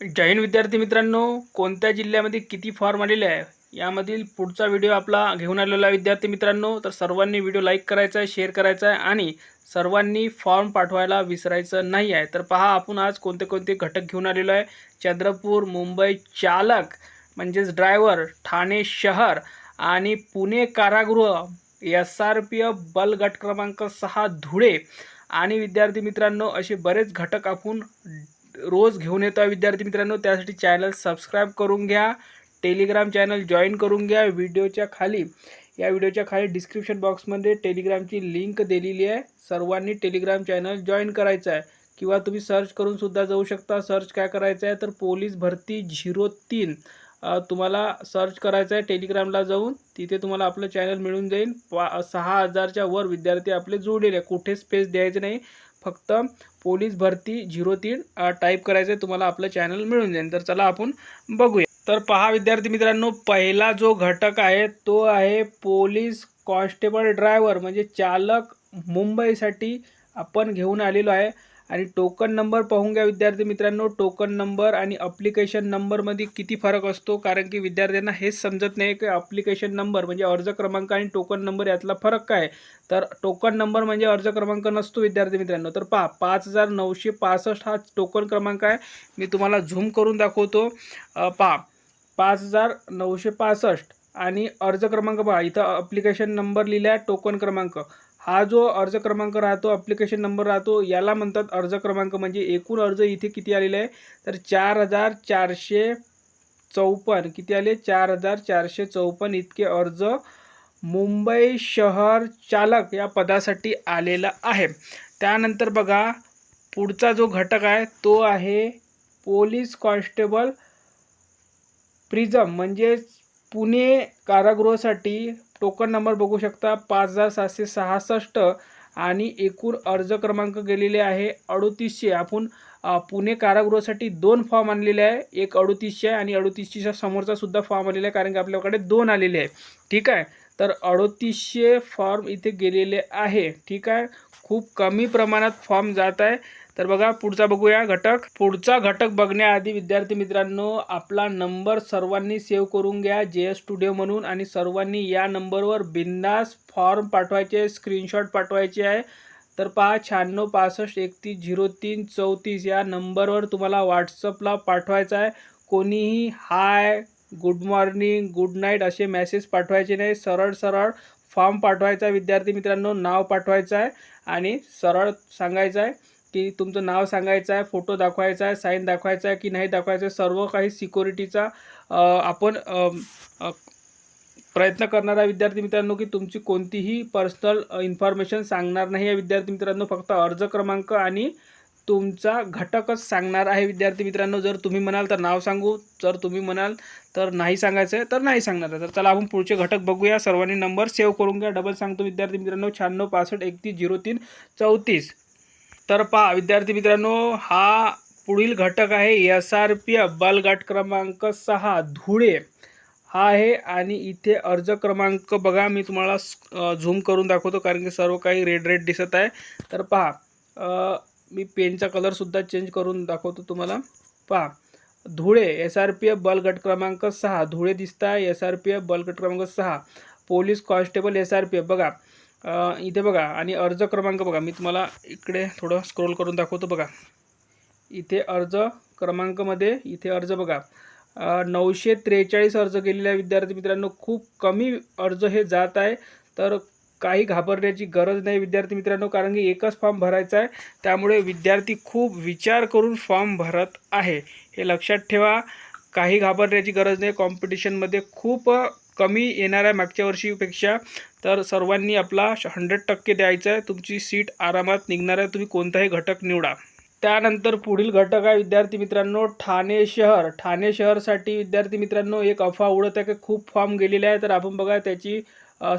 जैन विद्यार्थी मित्रांनो कोणत्या जिल्ह्यामध्ये किती फॉर्म आलेले आहे यामधील पुढचा व्हिडिओ आपला घेऊन आलेला आहे विद्यार्थी मित्रांनो. तर सर्वांनी व्हिडिओ लाईक करायचा आहे शेअर करायचा आहे आणि सर्वांनी फॉर्म पाठवायला विसरायचं नाही आहे. तर पहा आपण आज कोणते कोणते घटक घेऊन आलेलो आहे. चंद्रपूर मुंबई चालक म्हणजेच ड्रायव्हर ठाणे शहर आणि पुणे कारागृह एस आर पी एफ बल गट क्रमांक सहा धुळे. आणि विद्यार्थी मित्रांनो असे बरेच घटक आपण रोज घेऊन येतो आहे विद्यार्थी मित्रांनो. त्यासाठी चॅनल सबस्क्राईब करून घ्या. टेलिग्राम चॅनल जॉईन करून घ्या. व्हिडिओच्या खाली या व्हिडिओच्या खाली डिस्क्रिप्शन बॉक्समध्ये टेलिग्रामची लिंक दिलेली आहे. सर्वांनी टेलिग्राम चॅनल जॉईन करायचं आहे. किंवा तुम्ही सर्च करून सुद्धा जाऊ शकता. सर्च काय करायचं आहे? तर पोलीस भरती झिरो तीन. तुम्हाला सर्च करायचं आहे टेलिग्रामला जाऊन. तिथे तुम्हाला आपलं चॅनल मिळून जाईल. पा सहा हजारच्या वर विद्यार्थी आपले जोडलेले कुठे स्पेस द्यायचं नाही. फक्त पोलीस भरती झिरो तीन टाईप करायचं आहे तुम्हाला आपलं चॅनल मिळून जाईल. तर चला आपण बघूया. तर पहा विद्यार्थी मित्रांनो पहिला जो घटक आहे तो आहे पोलीस कॉन्स्टेबल ड्रायव्हर म्हणजे चालक मुंबईसाठी आपण घेऊन आलेलो आहे. आणि टोकन नंबर पाहून घ्या विद्यार्थी मित्रांनो. टोकन नंबर आणि अप्लिकेशन नंबरमध्ये किती फरक असतो? कारण की विद्यार्थ्यांना हेच समजत नाही की अप्लिकेशन नंबर म्हणजे अर्ज क्रमांक आणि टोकन नंबर यातला फरक काय तर टोकन नंबर म्हणजे अर्ज क्रमांक नसतो विद्यार्थी मित्रांनो. तर पहा पाच हजार नऊशे पासष्ट हा टोकन क्रमांक आहे. मी तुम्हाला झूम करून दाखवतो. पा पहा पाच हजार नऊशे पासष्ट आणि अर्ज क्रमांक पहा. इथं अप्लिकेशन नंबर लिहिला आहे टोकन क्रमांक. हा जो अर्ज क्रमांक राहतो अप्लिकेशन नंबर राहतो याला म्हणतात अर्ज क्रमांक. म्हणजे एकूण अर्ज इथे किती आलेला आहे? तर चार हजार चारशे चौपन्न. किती आले? चार हजार चारशे चौपन्न. इतके अर्ज मुंबई शहर चालक या पदासाठी आलेला आहे. त्यानंतर बघा पुढचा जो घटक आहे तो आहे पोलीस कॉन्स्टेबल प्रिझम. म्हणजेच पुणे कारागृहासाठी टोकन नंबर बघू शकता. पाच हजार सातशे सहासष्ट आणि एकूण अर्ज क्रमांक गेलेले आहे अडोतीसशे. आपण पुणे कारागृहासाठी दोन फॉर्म आणलेले आहे. एक अडोतीसशे आहे आणि अडोतीसशेच्या समोरचा सुद्धा फॉर्म आलेला आहे कारण की आपल्याकडे दोन आलेले आहे ठीक आहे? तर अडोतीसशे फॉर्म इथे गेलेले आहे. ठीक आहे? खूप कमी प्रमाणात फॉर्म जात आहे. तर बघा पुढचा बघूया घटक. पुढचा घटक बघण्याआधी विद्यार्थी मित्रांनो आपला नंबर सर्वांनी सेव्ह करून घ्या जे एस स्टुडिओ म्हणून. आणि सर्वांनी या नंबरवर बिंदास फॉर्म पाठवायचे स्क्रीनशॉट पाठवायचे आहे. तर पहा शहाण्णव पासष्ट एकतीस झिरो तीन चौतीस या नंबरवर तुम्हाला व्हॉट्सअपला पाठवायचा आहे. कोणीही hi good morning good night असे मेसेज पाठवायचे नाही. सरळ सरळ फॉर्म पाठवायचा आहे. विद्यार्थी मित्रांनो नाव पाठवायचं आहे. आणि सरळ सांगायचं आहे. की तुमचं नाव सांगायचं आहे फोटो दाखवायचा आहे साईन दाखवायचा आहे की नाही दाखवायचं आहे सर्व काही सिक्युरिटीचा आपण प्रयत्न करणारा विद्यार्थी मित्रांनो की तुमची कोणतीही पर्सनल इन्फॉर्मेशन सांगणार नाही आहे विद्यार्थी मित्रांनो. फक्त अर्ज क्रमांक आणि तुमचा घटकच सांगणार आहे विद्यार्थी मित्रांनो. जर तुम्ही म्हणाल तर नाव सांगू जर तुम्ही म्हणाल तर नाही सांगायचं आहे तर नाही सांगणार तर चला आपण पुढचे घटक बघूया. सर्वांनी नंबर सेव्ह करून घ्या. डबल सांगतो विद्यार्थी मित्रांनो शहाण्णव पासष्ट एकतीस झिरो तीन चौतीस. तर पहा विद्यार्थी मित्रांनो हा पुढील घटक आहे एस आर पी एफ बालगाट क्रमांक सहा धुळे. हा आहे आणि इथे अर्ज क्रमांक बघा मी तुम्हाला झूम करून दाखवतो कारण की सर्व काही रेड रेड दिसत आहे. तर पहा मी पेनचा कलरसुद्धा चेंज करून दाखवतो तुम्हाला. पहा Dhule S R P F बलगट क्रमांक सहा धुळे दिसत आहे एस आर पी एफ बलगट क्रमांक सहा. Police constable S R P F बघा. इथे बघा आणि अर्ज क्रमांक बघा. मी तुम्हाला इकडे थोडं स्क्रोल करून दाखवतो बघा. इथे अर्ज क्रमांकमध्ये इथे अर्ज बघा. नऊशे त्रेचाळीस अर्ज केलेल्या विद्यार्थी मित्रांनो. खूप कमी अर्ज हे जात आहे. तर काही घाबरण्याची गरज नाही विद्यार्थी मित्रांनो कारण की एकच फॉर्म भरायचा आहे. त्यामुळे विद्यार्थी खूप विचार करून फॉर्म भरत आहे. हे लक्षात ठेवा. काही घाबरण्याची गरज नाही. कॉम्पिटिशनमध्ये खूप कमी येणार आहे मागच्या वर्षीपेक्षा तर सर्वांनी आपला हंड्रेड टक्के द्यायचा आहे. तुमची सीट आरामात निघणार आहे. तुम्ही कोणताही घटक निवडा. त्यानंतर पुढील घटक आहे विद्यार्थी मित्रांनो ठाणे शहर. ठाणे शहरसाठी विद्यार्थी मित्रांनो एक अफवा उडत आहे की खूप फॉर्म गेलेले आहे तर आपण बघा त्याची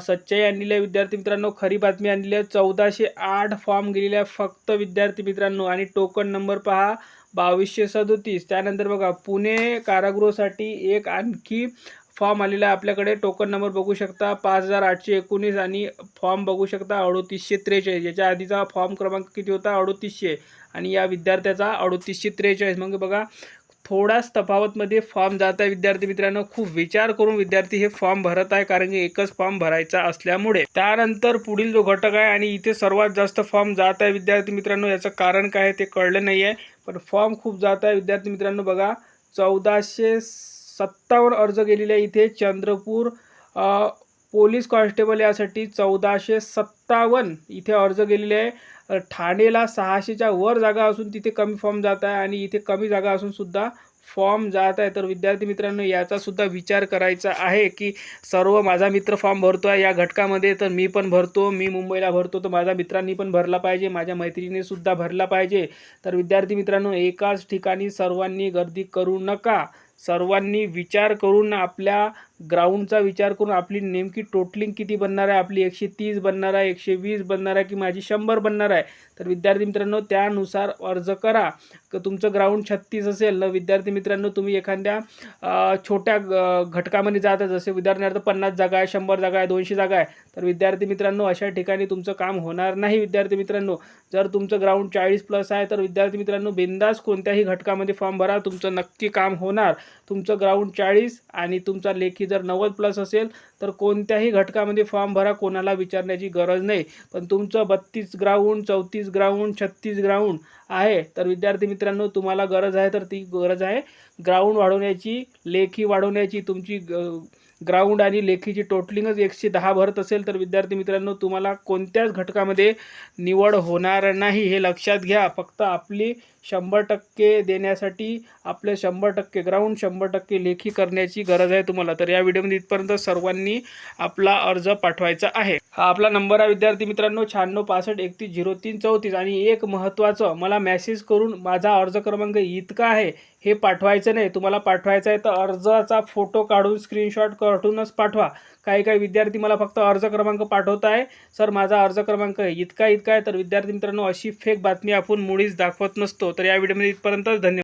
सच्चाई आणलेली आहे विद्यार्थी मित्रांनो. खरी बातमी आणलेली आहे. चौदाशे आठ फॉर्म गेलेले आहे फक्त विद्यार्थी मित्रांनो. आणि टोकन नंबर पहा बावीसशे सदोतीस. त्यानंतर बघा पुणे कारागृहासाठी एक आणखी फॉर्म आलेला आहे आपल्याकडे. टोकन नंबर बघू शकता पाच हजार आठशे एकोणीस आणि फॉर्म बघू शकता अडोतीसशे त्रेचाळीस. याच्या आधीचा फॉर्म क्रमांक किती होता? अडोतीसशे. आणि या विद्यार्थ्याचा अडोतीसशे त्रेचाळीस. मग बघा थोड्याच तफावतमध्ये फॉर्म जात आहे विद्यार्थी मित्रांनो. खूप विचार करून विद्यार्थी हे फॉर्म भरत आहे कारण की एकच फॉर्म भरायचा असल्यामुळे. त्यानंतर पुढील जो घटक आहे आणि इथे सर्वात जास्त फॉर्म जात आहे विद्यार्थी मित्रांनो याचं कारण काय आहे ते कळलं नाही आहे पण फॉर्म खूप जात आहे. विद्यार्थी मित्रांनो बघा चौदाशे सत्तावन्न अर्ज गेलेले आहे इथे. चंद्रपूर पोलीस कॉन्स्टेबल यासाठी चौदाशे सत्तावन्न इथे अर्ज गेलेले आहे. ठाणेला सहाशेच्या वर जागा असून तिथे कमी फॉर्म जात आहे आणि इथे कमी जागा असूनसुद्धा फॉर्म जात आहे तर विद्यार्थी मित्रांनो याचा सुद्धा विचार करायचा आहे की सर्व माझा मित्र फॉर्म भरतो आहे या घटकामध्ये तर मी पण भरतो मी मुंबईला भरतो तर माझ्या मित्रांनी पण भरला पाहिजे माझ्या मैत्रिणीसुद्धा भरला पाहिजे. तर विद्यार्थी मित्रांनो एकाच ठिकाणी सर्वांनी गर्दी करू नका सर्वांनी विचार करून आपल्या ग्राउंडचा विचार करून आपली नेमकी टोटलिंग किती बनणार आहे आपली एकशे तीस बनणार आहे एकशे वीस बनणार आहे की माझी शंभर बनणार आहे? तर विद्यार्थी मित्रांनो त्यानुसार अर्ज करा. क तुमचं ग्राउंड छत्तीस असेल तर विद्यार्थी मित्रांनो तुम्ही एखाद्या छोट्या घटकामध्ये जाता जसे उदाहरणार्थ पन्नास जागा आहे शंभर जागा आहे दोनशे जागा आहे. तर विद्यार्थी मित्रांनो अशा ठिकाणी तुमचं काम होणार नाही विद्यार्थी मित्रांनो. जर तुमचं ग्राउंड चाळीस प्लस आहे तर विद्यार्थी मित्रांनो बिंदास कोणत्याही घटकामध्ये फॉर्म भरा. तुमचं नक्की काम होणार. तुमचं ग्राउंड चाळीस आणि तुमचा लेखी जर नव्वद प्लस असेल तर कोणत्याही घटकामध्ये फॉर्म भरा कोणाला विचारण्याची गरज नाही. पण तुमचं बत्तीस ग्राउंड चौतीस ग्राउंड छत्तीस ग्राउंड आहे तर विद्यार्थी मित्रांनो तुम्हाला गरज आहे तर ती गरज आहे. ग्राउंड वाढवण्याची लेखी वाढवण्याची तुमची ग्राउंड आणि लेखीची टोटलिंगच एकशे दहा भरत असेल तर विद्यार्थी मित्रांनो तुम्हाला कोणत्याच घटकामध्ये निवड होणार नाही हे लक्षात घ्या. फक्त आपली शंभर टक्के देण्यासाठी आपले शंभर टक्के ग्राउंड शंभर टक्के लेखी करण्याची गरज आहे तुम्हाला. तर या व्हिडिओमध्ये इथपर्यंत सर्वांनी आपला अर्ज पाठवायचा आहे. हा आपला नंबर आहे विद्यार्थी मित्रांनो शहाण्णव पासष्ट एकतीस झिरो तीन चौतीस. आणि एक महत्त्वाचं मला मॅसेज करून माझा अर्ज क्रमांक इतका आहे. हे पाठवायचं नाही. तुम्हाला पाठवायचं आहे तर अर्जाचा फोटो काढून स्क्रीनशॉट काढूनच पाठवा. काही काही विद्यार्थी मला फक्त अर्ज क्रमांक पाठवत आहे. सर माझा अर्ज क्रमांक इतका इतका आहे. तर विद्यार्थी मित्रांनो अशी फेक बातमी आपण मुळीच दाखवत नसतो. तर या व्हिडिओमध्ये इथपर्यंतच धन्यवाद.